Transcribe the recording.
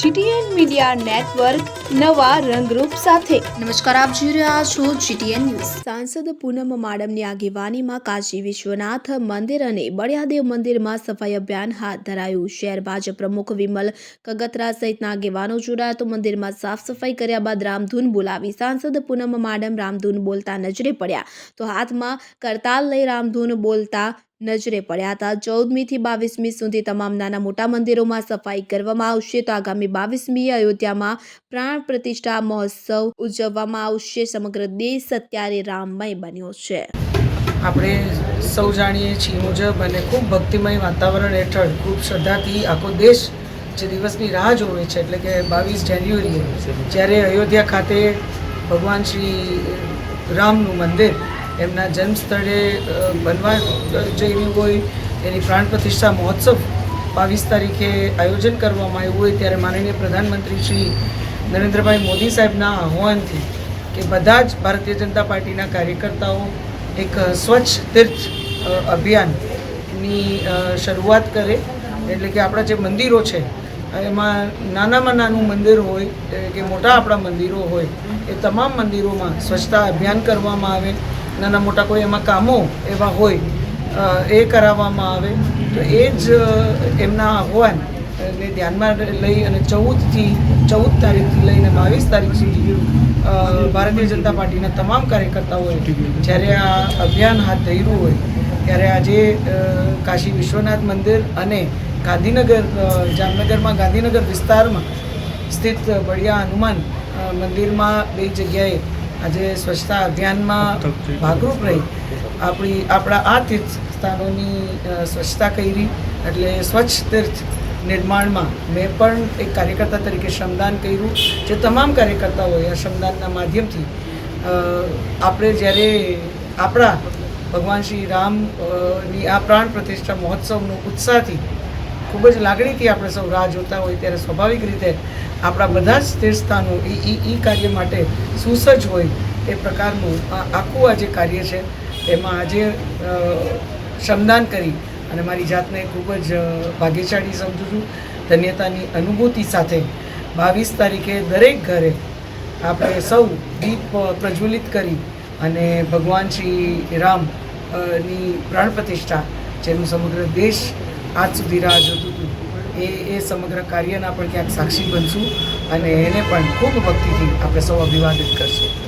GTN media network નવા રંગરૂપ સાથે. નમસ્કાર આપ જોઈ રહ્યા છો જીટીએન ન્યૂઝ. સાંસદ પૂનમ માડમની આગેવાનીમાં કાશી વિશ્વનાથ મંદિર અને બળિયાદેવ મંદિરમાં સફાઈ અભિયાન હાથ ધરાયું. શહેર ભાજપ પ્રમુખ વિમલ કગતરા સહિતના આગેવાનો જોડાયા તો મંદિરમાં સાફ સફાઈ કર્યા બાદ રામધૂન બોલાવી સાંસદ પૂનમ માડમ રામધૂન બોલતા નજરે પડ્યા. તો હાથમાં કરતાલ લઈ રામધૂન બોલતા નજરે પડ્યા હતા. ચૌદમીથી બાવીસમી સુધી તમામ નાના મોટા મંદિરોમાં સફાઈ કરવામાં આવશે. તો આગામી બાવીસમીએ અયોધ્યામાં પ્રાણ પ્રતિષ્ઠા મહોત્સવ ઉજવવામાં આવશે. સમગ્ર દેશ અત્યારે રામમય બન્યો છે. આપણે સૌ જાણીએ છીએ મુજબ અને ખૂબ ભક્તિમય વાતાવરણ હેઠળ, ખૂબ શ્રદ્ધાથી આખો દેશ જે દિવસની રાહ જોવે છે, એટલે કે બાવીસ જાન્યુઆરીએ, જ્યારે અયોધ્યા ખાતે ભગવાન શ્રી રામનું મંદિર એમના જન્મ સ્થળે બનવા જઈ હોય એની પ્રાણ પ્રતિષ્ઠા મહોત્સવ બાવીસ તારીખે આયોજન કરવામાં આવ્યું હોય ત્યારે માનનીય પ્રધાનમંત્રી શ્રી નરેન્દ્રભાઈ મોદી સાહેબના આહ્વાનથી કે બધા જ ભારતીય જનતા પાર્ટીના કાર્યકર્તાઓ એક સ્વચ્છ તીર્થ અભિયાનની શરૂઆત કરે. એટલે કે આપણા જે મંદિરો છે, એમાં નાનામાં નાનું મંદિર હોય કે મોટા આપણા મંદિરો હોય, એ તમામ મંદિરોમાં સ્વચ્છતા અભિયાન કરવામાં આવે. નાના મોટા કોઈ એમાં કામો એવા હોય એ કરાવવામાં આવે, તો એ જ એમના આહવાન ને ધ્યાનમાં લઈ અને ચૌદથી, ચૌદ તારીખથી લઈને બાવીસ તારીખ સુધી ભારતીય જનતા પાર્ટીના તમામ કાર્યકર્તાઓએ જ્યારે આ અભિયાન હાથ ધર્યું હોય, ત્યારે આજે કાશી વિશ્વનાથ મંદિર અને ગાંધીનગર જામનગરમાં, ગાંધીનગર વિસ્તારમાં સ્થિત બળિયા હનુમાન મંદિરમાં બે જગ્યાએ આજે સ્વચ્છતા અભિયાનમાં ભાગરૂપ રહી. આપણી, આપણા આ તીર્થ સ્થાનોની સ્વચ્છતા કરી એટલે સ્વચ્છ તીર્થ નિર્માણમાં મેં પણ એક કાર્યકર્તા તરીકે શ્રમદાન કર્યું. જે તમામ કાર્યકર્તાઓએ આ શ્રમદાનના માધ્યમથી આપણે જ્યારે આપણા ભગવાન શ્રી રામની આ પ્રાણ પ્રતિષ્ઠા મહોત્સવનો ઉત્સાહથી ખૂબ જ લાગણીથી આપણે સૌ રાહ જોતા હોય ત્યારે સ્વાભાવિક રીતે આપણા બધા જ તીર્થસ્થાનો એ એ ઈ કાર્ય માટે સુસજ્જ હોય એ પ્રકારનું આખું આ જે કાર્ય છે, એમાં આજે શ્રમદાન કરી અને મારી જાતને ખૂબ જ ભાગ્યશાળી સમજું છું. ધન્યતાની અનુભૂતિ સાથે બાવીસ તારીખે દરેક ઘરે આપણે સૌ દીપ પ્રજ્વલિત કરી અને ભગવાન શ્રી રામની પ્રાણ પ્રતિષ્ઠા, જેનું સમગ્ર દેશ આજ સુધી રાહ જોતું હતું. એ એ સમગ્ર કાર્યના પણ ક્યાંક સાક્ષી બનશું અને એને પણ ખૂબ ભક્તિથી આપણે સૌ અભિવાદિત કરશું.